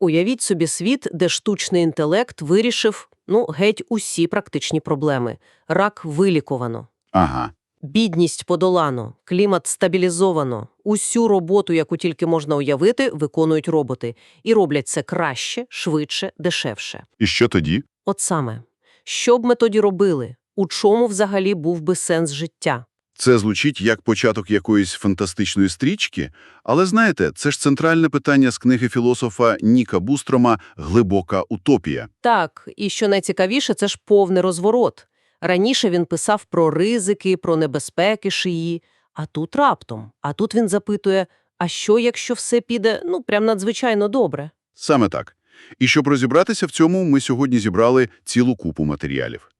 Уявіть собі світ, де штучний інтелект вирішив, ну, геть усі практичні проблеми. Рак вилікувано. Ага. Бідність подолано, клімат стабілізовано. Усю роботу, яку тільки можна уявити, виконують роботи. І роблять це краще, швидше, дешевше. І що тоді? От саме. Що б ми тоді робили? У чому взагалі був би сенс життя? Це звучить як початок якоїсь фантастичної стрічки, але знаєте, це ж центральне питання з книги філософа Ніка Бустрома «Глибока утопія». Так, і що найцікавіше, це ж повний розворот. Раніше він писав про ризики, про небезпеки шиї, а тут раптом. А тут він запитує, а що, якщо все піде, ну, прям надзвичайно добре? Саме так. І щоб розібратися в цьому, ми сьогодні зібрали цілу купу матеріалів.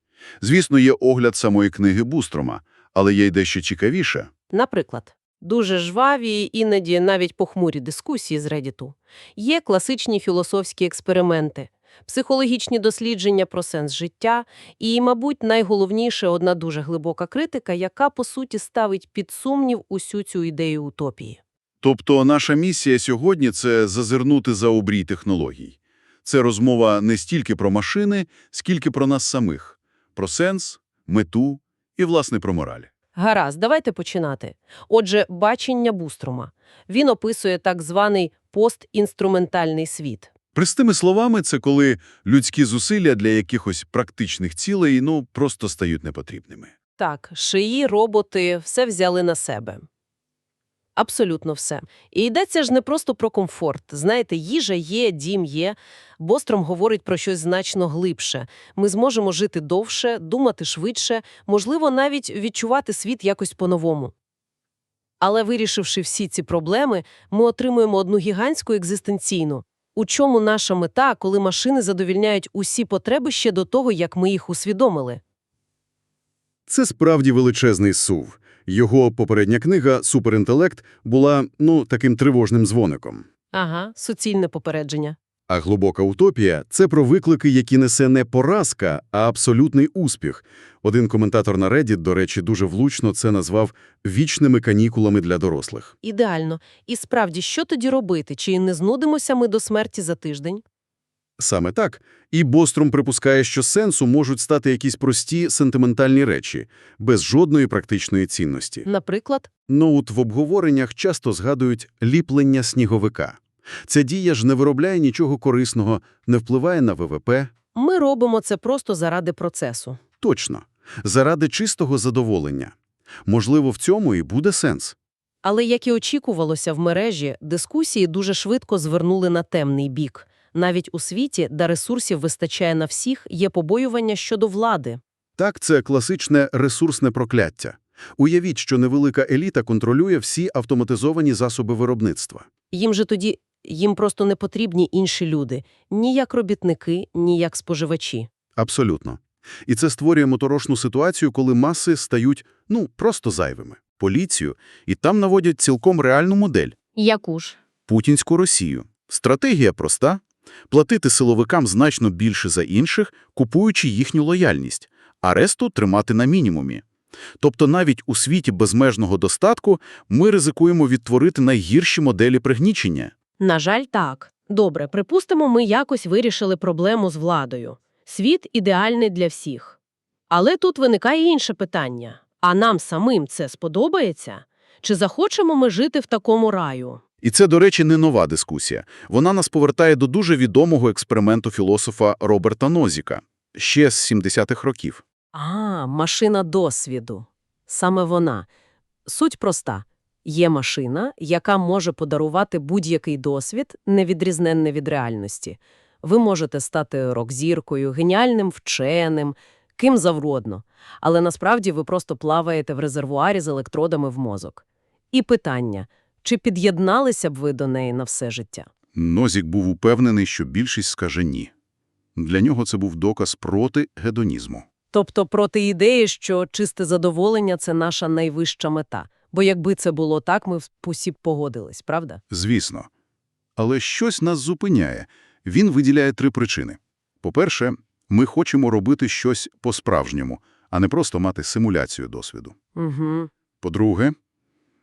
Звісно, є огляд самої книги Бустрома, але є й дещо цікавіше. Наприклад, дуже жваві, іноді навіть похмурі дискусії з Редіту. Є класичні філософські експерименти, психологічні дослідження про сенс життя і, мабуть, найголовніше одна дуже глибока критика, яка, по суті, ставить під сумнів усю цю ідею утопії. Тобто наша місія сьогодні – це зазирнути за обрій технологій. Це розмова не стільки про машини, скільки про нас самих. Про сенс, мету і, власне, про мораль. Гаразд, давайте починати. Отже, бачення Бустрома. Він описує так званий постінструментальний світ. Простими словами, це коли людські зусилля для якихось практичних цілей, ну, просто стають непотрібними. Так, шиї, роботи – все взяли на себе. Абсолютно все. І йдеться ж не просто про комфорт. Знаєте, їжа є, дім є. Бостром говорить про щось значно глибше. Ми зможемо жити довше, думати швидше, можливо, навіть відчувати світ якось по-новому. Але вирішивши всі ці проблеми, ми отримуємо одну гігантську екзистенційну. У чому наша мета, коли машини задовільняють усі потреби ще до того, як ми їх усвідомили? Це справді величезний сув. Його попередня книга «Суперінтелект» була, ну, таким тривожним дзвоником. Ага, суцільне попередження. А глибока утопія – це про виклики, які несе не поразка, а абсолютний успіх. Один коментатор на Reddit, до речі, дуже влучно це назвав «вічними канікулами для дорослих». Ідеально. І справді, що тоді робити? Чи не знудимося ми до смерті за тиждень? Саме так. І Бостром припускає, що сенсу можуть стати якісь прості сентиментальні речі, без жодної практичної цінності. Наприклад, Ноут в обговореннях часто згадують ліплення сніговика. Ця дія ж не виробляє нічого корисного, не впливає на ВВП. ми робимо це просто заради процесу. Точно. Заради чистого задоволення. Можливо, в цьому і буде сенс. Але, як і очікувалося в мережі, дискусії дуже швидко звернули на темний бік. Навіть у світі, де ресурсів вистачає на всіх, є побоювання щодо влади. Так, це класичне ресурсне прокляття. Уявіть, що невелика еліта контролює всі автоматизовані засоби виробництва. Їм же тоді їм просто не потрібні інші люди, ні як робітники, ні як споживачі. Абсолютно. І це створює моторошну ситуацію, коли маси стають, ну, просто зайвими. Поліцію, і там наводять цілком реальну модель Яку ж? – путінську Росію. Стратегія проста – платити силовикам значно більше за інших, купуючи їхню лояльність, а решту тримати на мінімумі. Тобто навіть у світі безмежного достатку ми ризикуємо відтворити найгірші моделі пригнічення. На жаль, так. Добре, припустимо, ми якось вирішили проблему з владою. Світ ідеальний для всіх. Але тут виникає інше питання. А нам самим це сподобається? Чи захочемо ми жити в такому раю? І це, до речі, не нова дискусія. Вона нас повертає до дуже відомого експерименту філософа Роберта Нозіка ще з 70-х років. А, машина досвіду. Саме вона. Суть проста. Є машина, яка може подарувати будь-який досвід, невідрізненний від реальності. Ви можете стати рок-зіркою, геніальним вченим, ким завгодно. Але насправді ви просто плаваєте в резервуарі з електродами в мозок. І питання – чи під'єдналися б ви до неї на все життя? Нозік був упевнений, що більшість скаже «ні». Для нього це був доказ проти гедонізму. Тобто проти ідеї, що чисте задоволення – це наша найвища мета. Бо якби це було так, ми б усі погодились, правда? Звісно. Але щось нас зупиняє. Він виділяє три причини. По-перше, ми хочемо робити щось по-справжньому, а не просто мати симуляцію досвіду. Угу. По-друге,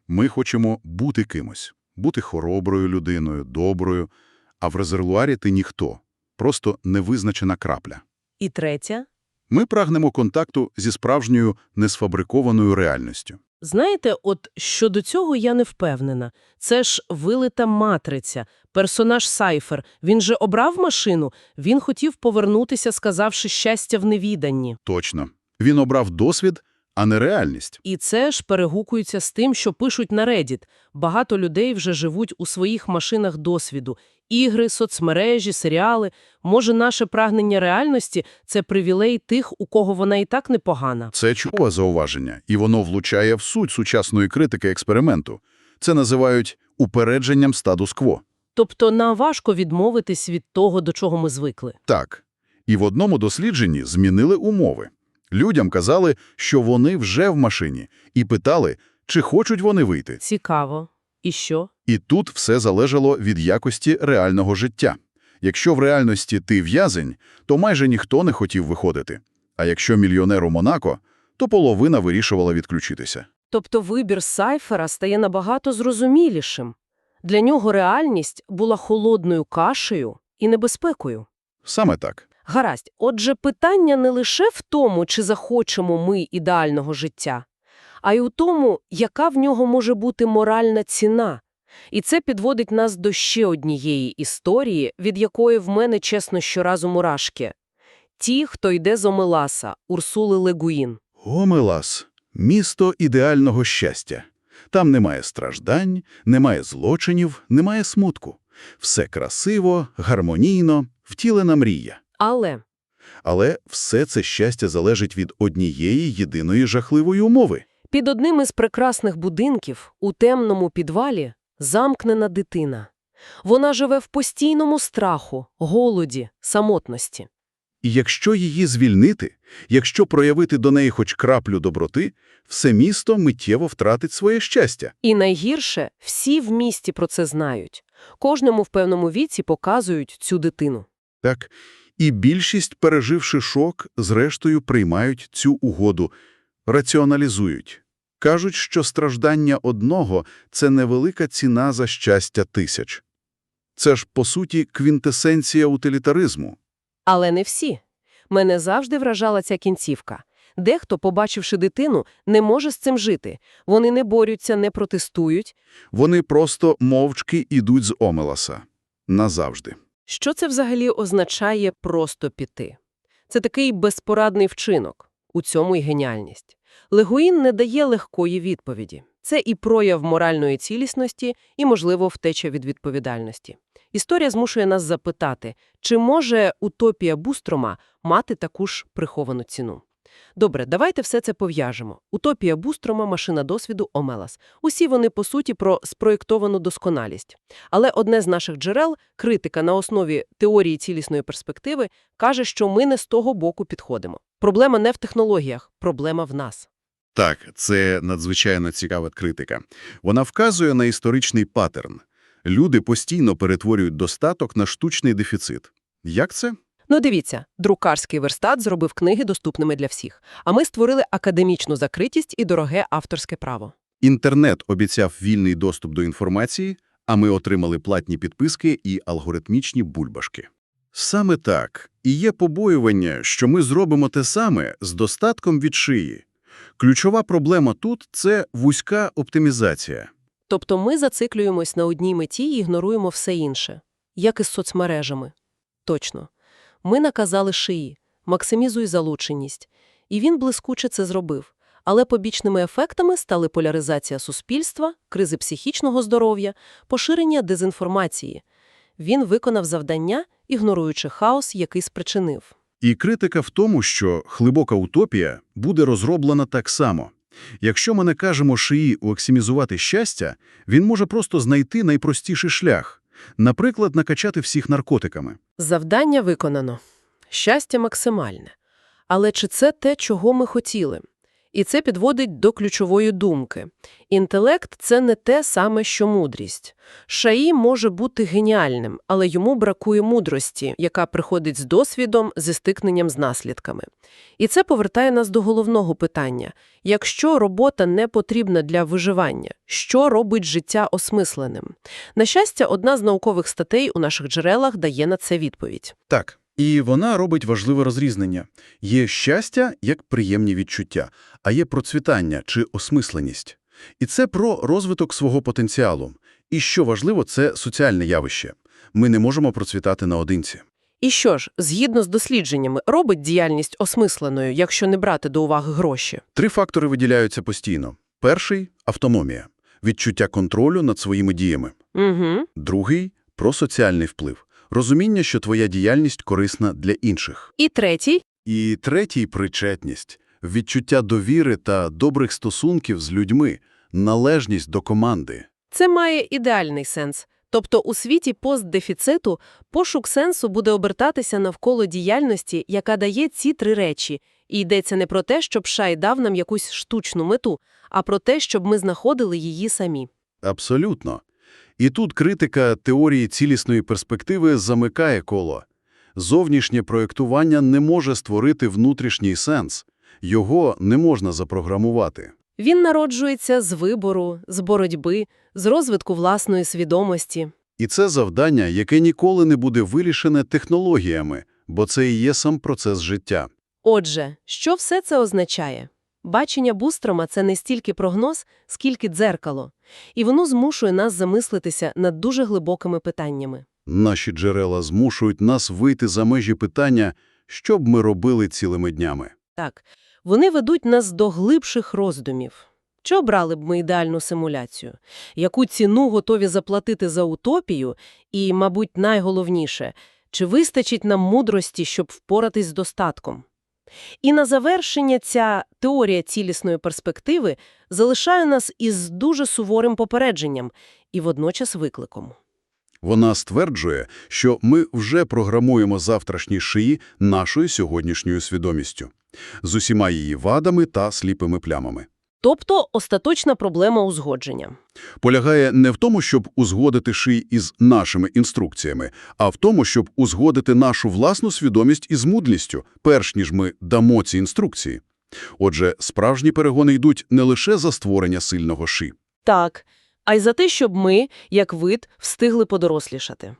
ми хочемо бути кимось, бути хороброю людиною, доброю, а в резервуарі ти ніхто, просто невизначена крапля. І третя. Ми прагнемо контакту зі справжньою несфабрикованою реальністю. Знаєте, от щодо цього я не впевнена. Це ж вилита матриця, персонаж Сайфер. Він же обрав машину, він хотів повернутися, сказавши щастя в невіданні. Точно. Він обрав досвід, а не реальність. І це ж перегукується з тим, що пишуть на Reddit. Багато людей вже живуть у своїх машинах досвіду. Ігри, соцмережі, серіали. Може, наше прагнення реальності – це привілей тих, у кого вона і так непогана. Це чудове зауваження, і воно влучає в суть сучасної критики експерименту. Це називають упередженням статус-кво. Тобто нам важко відмовитись від того, до чого ми звикли. Так. І в одному дослідженні змінили умови. Людям казали, що вони вже в машині, і питали, чи хочуть вони вийти. Цікаво. І що? І тут все залежало від якості реального життя. Якщо в реальності ти в'язень, то майже ніхто не хотів виходити. А якщо мільйонер у Монако, то половина вирішувала відключитися. Тобто вибір Сайфера стає набагато зрозумілішим. Для нього реальність була холодною кашею і небезпекою. Саме так. Гаразд, отже, питання не лише в тому, чи захочемо ми ідеального життя, а й у тому, яка в нього може бути моральна ціна. І це підводить нас до ще однієї історії, від якої в мене, чесно, щоразу мурашки. Ті, хто йде з Омеласа, Урсули Легуїн. Гомелас – місто ідеального щастя. Там немає страждань, немає злочинів, немає смутку. Все красиво, гармонійно, втілена мрія. Але Але все це щастя залежить від однієї єдиної жахливої умови. під одним із прекрасних будинків у темному підвалі замкнена дитина. Вона живе в постійному страху, голоді, самотності. І якщо її звільнити, якщо проявити до неї хоч краплю доброти, все місто миттєво втратить своє щастя. І найгірше, всі в місті про це знають. Кожному в певному віці показують цю дитину. Так? І більшість, переживши шок, зрештою приймають цю угоду, раціоналізують. Кажуть, що страждання одного – це невелика ціна за щастя тисяч. Це ж, по суті, квінтесенція утилітаризму. Але не всі. Мене завжди вражала ця кінцівка. Дехто, побачивши дитину, не може з цим жити. Вони не борються, не протестують. Вони просто мовчки ідуть з Омеласа. Назавжди. Що це взагалі означає просто піти? Це такий безпорадний вчинок. У цьому й геніальність. Легуїн не дає легкої відповіді. Це і прояв моральної цілісності, і, можливо, втеча від відповідальності. Історія змушує нас запитати, чи може утопія Бустрома мати таку ж приховану ціну. Добре, давайте все це пов'яжемо. Утопія Бустрома, машина досвіду, Омелас. Усі вони, по суті, про спроєктовану досконалість. Але одне з наших джерел, критика на основі теорії цілісної перспективи, каже, що ми не з того боку підходимо. Проблема не в технологіях, проблема в нас. Так, це надзвичайно цікава критика. Вона вказує на історичний паттерн. Люди постійно перетворюють достаток на штучний дефіцит. Як це? Ну дивіться, друкарський верстат зробив книги доступними для всіх, а ми створили академічну закритість і дороге авторське право. Інтернет обіцяв вільний доступ до інформації, а ми отримали платні підписки і алгоритмічні бульбашки. Саме так. І є побоювання, що ми зробимо те саме з достатком від шиї. Ключова проблема тут – це вузька оптимізація. Тобто ми зациклюємось на одній меті і ігноруємо все інше. Як із соцмережами. Точно. Ми наказали шиї, максимізуй залученість. І він блискуче це зробив. Але побічними ефектами стали поляризація суспільства, кризи психічного здоров'я, поширення дезінформації. Він виконав завдання, ігноруючи хаос, який спричинив. І критика в тому, що глибока утопія буде розроблена так само. Якщо ми не кажемо шиї оексімізувати щастя, він може просто знайти найпростіший шлях. Наприклад, накачати всіх наркотиками. Завдання виконано. Щастя максимальне. Але чи це те, чого ми хотіли? І це підводить до ключової думки. Інтелект – це не те саме, що мудрість. Шаї може бути геніальним, але йому бракує мудрості, яка приходить з досвідом, зі стикненням з наслідками. І це повертає нас до головного питання. Якщо робота не потрібна для виживання, що робить життя осмисленим? На щастя, одна з наукових статей у наших джерелах дає на це відповідь. Так. І вона робить важливе розрізнення. Є щастя як приємні відчуття, а є процвітання чи осмисленість. І це про розвиток свого потенціалу. І що важливо, це соціальне явище. Ми не можемо процвітати наодинці. І що ж, згідно з дослідженнями, робить діяльність осмисленою, якщо не брати до уваги гроші? Три фактори виділяються постійно. Перший – автономія, відчуття контролю над своїми діями. Угу. Другий – про соціальний вплив, розуміння, що твоя діяльність корисна для інших. І третій І третій – причетність, відчуття довіри та добрих стосунків з людьми, належність до команди. Це має ідеальний сенс. Тобто у світі постдефіциту пошук сенсу буде обертатися навколо діяльності, яка дає ці три речі. І йдеться не про те, щоб Шай дав нам якусь штучну мету, а про те, щоб ми знаходили її самі. Абсолютно. І тут критика теорії цілісної перспективи замикає коло. Зовнішнє проєктування не може створити внутрішній сенс. Його не можна запрограмувати. Він народжується з вибору, з боротьби, з розвитку власної свідомості. І це завдання, яке ніколи не буде вирішене технологіями, бо це і є сам процес життя. Отже, що все це означає? Бачення Бустрома – це не стільки прогноз, скільки дзеркало. І воно змушує нас замислитися над дуже глибокими питаннями. Наші джерела змушують нас вийти за межі питання, що б ми робили цілими днями. Так, вони ведуть нас до глибших роздумів. Чи обрали б ми ідеальну симуляцію? Яку ціну готові заплатити за утопію? І, мабуть, найголовніше – чи вистачить нам мудрості, щоб впоратись з достатком? І на завершення ця теорія цілісної перспективи залишає нас із дуже суворим попередженням і водночас викликом. Вона стверджує, що ми вже програмуємо завтрашні шиї нашою сьогоднішньою свідомістю, з усіма її вадами та сліпими плямами. Тобто остаточна проблема узгодження. Полягає не в тому, щоб узгодити шиї із нашими інструкціями, а в тому, щоб узгодити нашу власну свідомість із мудлістю, перш ніж ми дамо ці інструкції. Отже, справжні перегони йдуть не лише за створення сильного ши. Так, а й за те, щоб ми, як вид, встигли подорослішати.